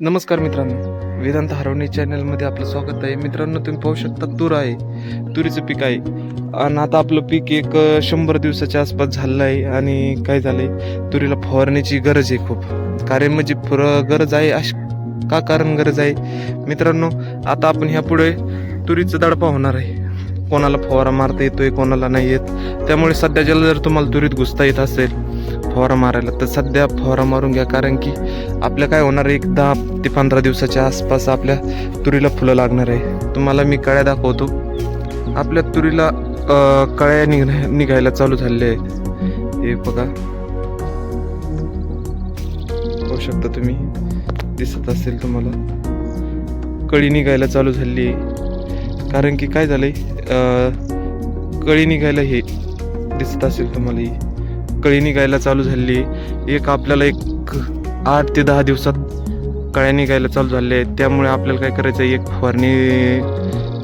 नमस्कार मित्रांनो. वेदांत हरवणे चॅनलमध्ये आपलं स्वागत आहे. मित्रांनो तुम्ही पाहू शकता तूर आहे. तुरीचं पीक आहे. आणि आता आपलं पीक एक शंभर दिवसाच्या आसपास झालेलं आहे आणि काय झालं आहे तुरीला फवारण्याची गरज आहे खूप. कारण म्हणजे फुर गरज आहे अश का कारण गरज आहे? मित्रांनो आता आपण ह्यापुढे तुरीचं दडपा होणार आहे. कोणाला फवारा मारता येतोय कोणाला नाही येत. त्यामुळे सध्याच्याला जर तुम्हाला तुरीत घुसता येत असेल फवारा मारायला तर सध्या फवारा मारून घ्या. कारण की आपल्या काय होणार आहे? एक दहा ते पंधरा दिवसाच्या आसपास आपल्या तुरीला फुलं लागणार आहे. तुम्हाला मी कळ्या दाखवतो. आपल्या तुरीला कळ्या निघ निघायला चालू झालेल्या आहेत. हे बघा. पाहू शकता तुम्ही? दिसत असेल तुम्हाला. कळी निघायला चालू झाली आहे. कारण की काय झालंय आहे कळी निघायला हे दिसत असेल तुम्हाला ही. कळी निघायला चालू झाली आहे. एक आपल्याला एक आठ ते दहा दिवसात कळ्या निघायला चालू झाल्या आहेत. त्यामुळे आपल्याला काय करायचं आहे? एक फवारणी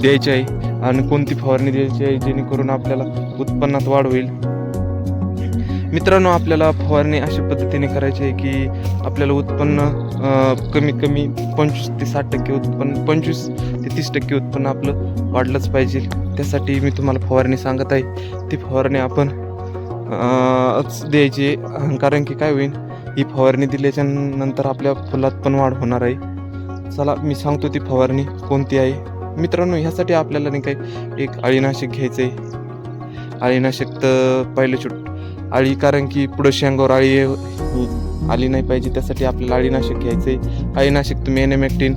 द्यायची आहे. आणि कोणती फवारणी द्यायची आहे? जेणेकरून आपल्याला उत्पन्नात वाढ होईल. मित्रांनो आपल्याला फवारणी अशा पद्धतीने करायची आहे की आपल्याला उत्पन्न कमीत कमी पंचवीस ते साठ टक्के उत्पन्न पंचवीस ते तीस टक्के उत्पन्न आपलं वाढलंच पाहिजे. त्यासाठी मी तुम्हाला फवारणी सांगत आहे. ती फवारणी आपण द्यायची कारण की काय होईल ही फवारणी दिल्याच्या नंतर आपल्या फुलात पण वाढ होणार आहे. चला मी सांगतो ती फवारणी कोणती आहे. मित्रांनो ह्यासाठी आपल्याला नाही काय एक अळीनाशक घ्यायचं आहे अळीनाशक तर पहिलं छोट अळी कारण की पुढं शेंगावर अळी आली नाही पाहिजे त्यासाठी आपल्याला अळीनाशक घ्यायचं आहे अळीनाशक तुम्ही एनेमॅक्टिन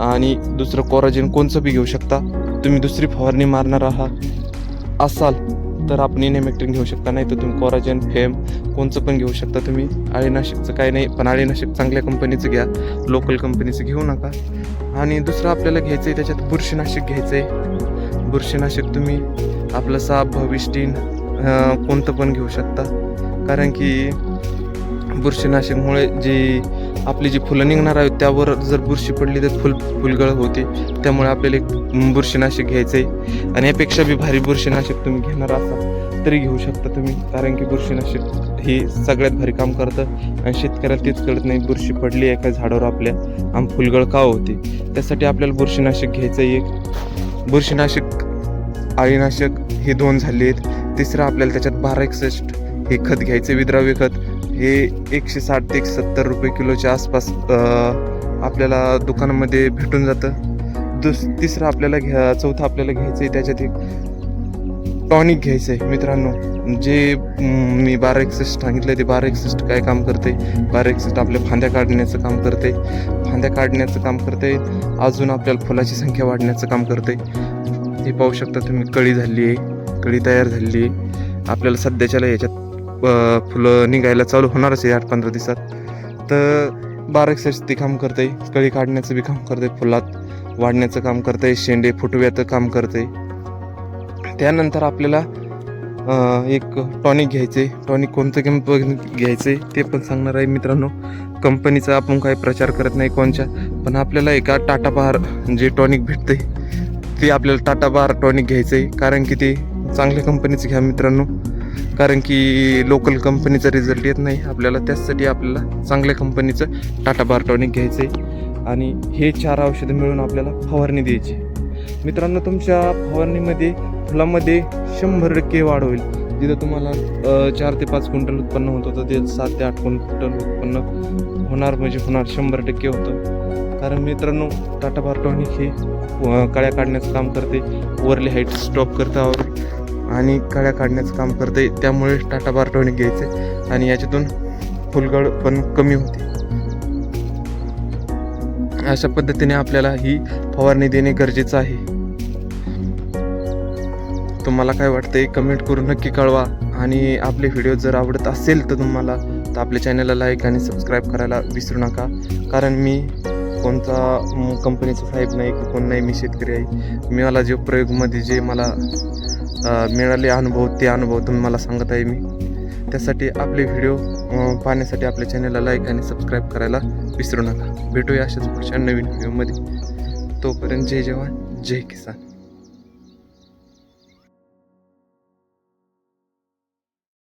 आणि दुसरं कोराजेन कोणचं बी घेऊ शकता. तुम्ही दुसरी फवारणी मारणार आहात असाल तर आपण इनेमॅक्टिन घेऊ शकता नाही तर तुम्ही कोराजेन फेम कोणचं पण घेऊ शकता तुम्ही. अळीनाशकचं काही नाही पण अळीनाशक चांगल्या कंपनीचं घ्या लोकल कंपनीचं घेऊ नका. आणि दुसरं आपल्याला घ्यायचं आहे त्याच्यात बुरशीनाशक घ्यायचं आहे बुरशीनाशक तुम्ही आपलं साप भविष्टीन कोणतं पण घेऊ शकता. कारण की बुरशीनाशकमुळे जी आपली जी फुलं निघणार आहेत त्यावर जर बुरशी पडली तर फुल फुलगळ होते. त्यामुळे आपल्याला एक बुरशीनाशक घ्यायचं आहे आणि यापेक्षा बी भारी बुरशीनाशक तुम्ही घेणार असाल तरी घेऊ शकता तुम्ही. कारण की बुरशीनाशक हे सगळ्यात भारी काम करतं. आणि शेतकऱ्याला तेच कळत नाही बुरशी पडली एका झाडावर आपल्या. आम फुलगळ का होते. त्यासाठी आपल्याला बुरशीनाशक घ्यायचं आहे एक. बुरशीनाशक अळीनाशक हे दोन झाले आहेत तिसरं आपल्याला त्याच्यात बारा एकसष्ट हे खत घ्यायचं विद्राव्य खत. हे एकशे साठ ते एकशे सत्तर रुपये किलोच्या आसपास आपल्याला दुकानामध्ये भेटून जातं. दुस तिसरं आपल्याला घ्या चौथं आपल्याला घ्यायचं आहे त्याच्यात एक टॉनिक घ्यायचं आहे मित्रांनो. जे मी बारा एकसष्ट सांगितलं ते बारा एकसष्ट काय काम करते बारा एकसष्ट आपल्या फांद्या काढण्याचं काम करते फांद्या काढण्याचं काम करते अजून आपल्याला फुलाची संख्या वाढण्याचं काम करते हे पाहू शकता तुम्ही कळी झाली आहे कळी तयार झालेली आहे आपल्याला सध्याच्याला याच्यात फुलं निघायला चालू होणारच आहे आठ पंधरा दिवसात. तर बारा एकसष्ट ते काम करते कळी काढण्याचं बी काम करते फुलात. वाढण्याचं काम करते शेंडे फुटव्याचं काम करते त्यानंतर आपल्याला एक टॉनिक घ्यायचे टॉनिक कोणतं कंपनी घ्यायचे ते पण सांगणार आहे मित्रांनो. कंपनीचा आपण काही प्रचार करत नाही कोणच्या पण आपल्याला एका टाटा बार जे टॉनिक भेटते ते आपल्याला टाटा बार टॉनिक घ्यायचं आहे कारण की ते चांगल्या कंपनीचं घ्या मित्रांनो. कारण की लोकल कंपनीचा रिझल्ट येत नाही. आपल्याला त्याचसाठी आपल्याला चांगल्या कंपनीचं टाटा बार टॉनिक घ्यायचं आहे आणि हे चार औषधं मिळून आपल्याला फवारणी द्यायची मित्रांनो तुमच्या फवारणीमध्ये फुलामध्ये शंभर टक्के वाढ होईल. जिथं तुम्हाला चार ते पाच क्विंटल उत्पन्न होत होतं ते सात ते आठ क्विंटल उत्पन्न होणार म्हणजे होणार शंभर टक्के होतं. कारण मित्रांनो टाटा बार टॉनिक हे काळ्या कळ्या काढण्याचं काम करते. वरली हाईट स्टॉप करतावर आणि कळ्या काढण्याचं काम करते त्यामुळे टाटा बार टॉनिक घ्यायचे आणि याच्यातून फुलगड पण कमी होते. अशा पद्धतीने आपल्याला ही फवारणी देणे गरजेचं आहे. तुम्हाला काय वाटतंय? कमेंट करून नक्की कळवा. आणि आपले व्हिडिओ जर आवडत असेल तर तुम्हाला तर आपल्या चॅनलला लाईक आणि सबस्क्राईब करायला विसरू नका. कारण मी कोणता कंपनीचं कंपनीचा साहेब नाही कोण नाही मी शेतकरी आहे. मी मला जे प्रयोगमध्ये जे मला मिळाले अनुभव ते अनुभव तुम्ही मला सांगत आहे मी. त्यासाठी आपले व्हिडिओ पाहण्यासाठी आपल्या चॅनलला लाईक आणि सबस्क्राईब करायला विसरू नका. भेटूया अशाच पुढच्या नवीन व्हिडिओमध्ये तोपर्यंत जय जवान जय किसान.